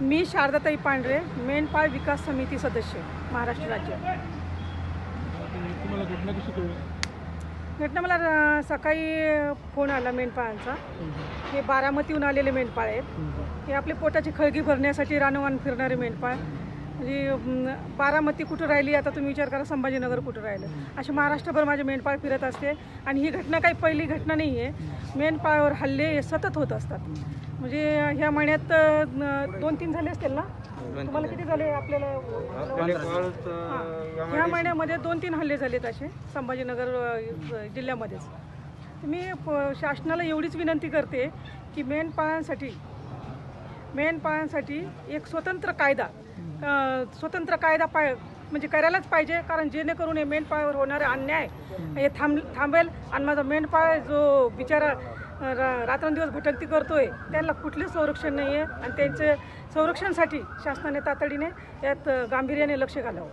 मी शारदाताई पांढरे मेंढपाळ विकास समिती सदस्य महाराष्ट्र राज्य. घटना मला सकाळी फोन आला मेंढपाळांचा हे बारामतीहून आलेले मेंढपाळ आहेत. हे आपले पोटाची खळगी भरण्यासाठी रानवान फिरणारे मेंढपाळ म्हणजे बारामती कुठं राहिली आता तुम्ही विचार करा संभाजीनगर कुठं राहिलं. असे महाराष्ट्रभर माझे मेंढपाळ फिरत असते आणि ही घटना काही पहिली घटना नाही आहे. मेंढपाळावर हल्ले हे सतत होत असतात. म्हणजे ह्या महिन्यात दोन तीन झाले असतील ना? तुम्हाला किती झाले आपल्याला? ह्या महिन्यामध्ये दोन तीन हल्ले झालेत असे संभाजीनगर जिल्ह्यामध्येच. मी प- शासनाला एवढीच विनंती करते की मेंढपाळांसाठी मेंढपाळांसाठी एक स्वतंत्र कायदा स्वतंत्र कायदा पाय म्हणजे करायलाच पाहिजे कारण जेणेकरून हे मेंढपाळावर होणारे अन्याय हे थांब थांबेल. आणि माझा मेंढपाळ जो बिचारा रा रात्रंदिवस भटकती करतोय त्यांना कुठलेच संरक्षण नाही आहे आणि त्यांचे संरक्षणासाठी शासनाने तातडीने यात गांभीर्याने लक्ष घालावं.